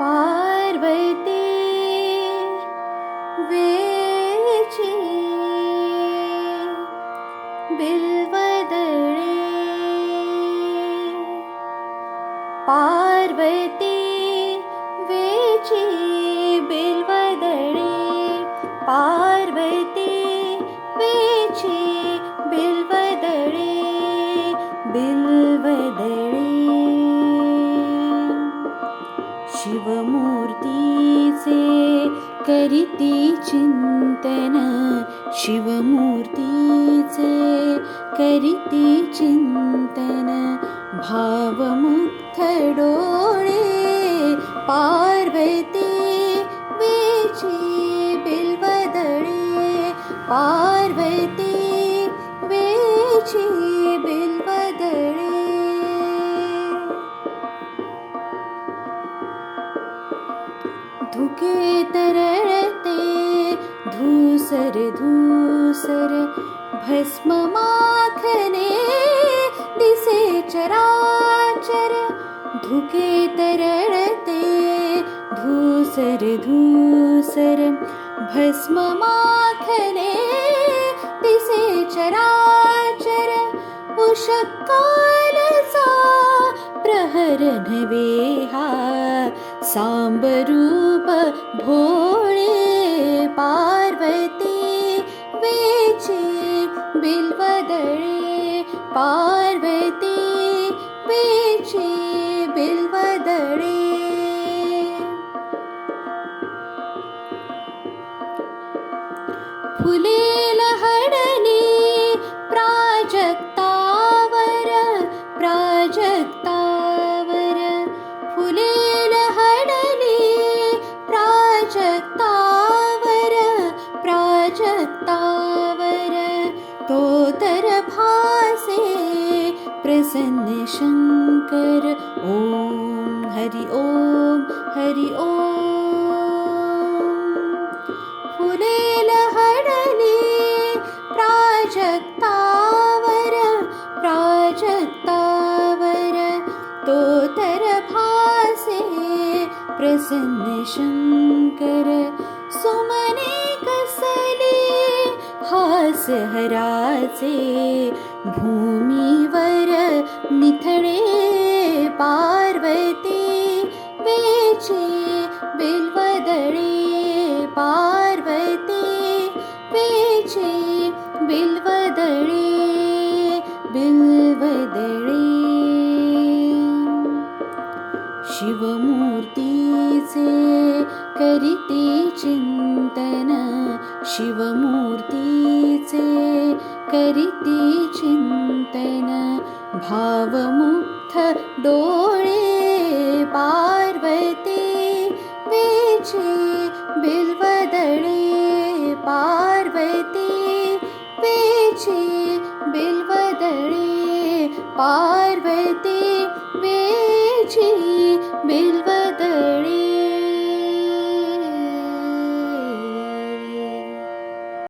पार्वती वेची बिल्वदळे। पार्वती वेची बिल्वदळे। पार्वती वेची बिल्वदळे। बिल्वदळे शिवमूर्तीचे करिती चिन्तन शिवमूर्तीचे करिती चिन्तन भावमुग्ध डोळे पार्वती वेची बिल्वदळे पार्वती धुके तरळते धूसर धूसर भस्म माखने दिसे चराचर धुके तरळते धूसर धूसर भस्म माखने दिसे चराचर उषकालचा प्रहर नवे हा सांबरूप भोळे पार्वती वेची बिल्वदळे पार्वती वेची बिल्वदळे। फुलेल भासे प्रसन्न शङ्कर। ॐ हरि ॐ हरि फुलेल हडली प्राजक्तावर प्राजक्तावर। तो तर भासे प्रसन्न सुमने हराचे भूमीवर निथळे पार्वती वेची बिल्वदळे पार्वती वेची बिल्वदळे बिल्वदळे शिवमूर्तीचे करीते चिंतन. शिवमूर्तीचे करीते चिंतन. भावमुग्ध डोळे पार्वती वेचे बिल्वदळे पार्वती वेचे बिल्वदळे पार्वती वेची बिल्व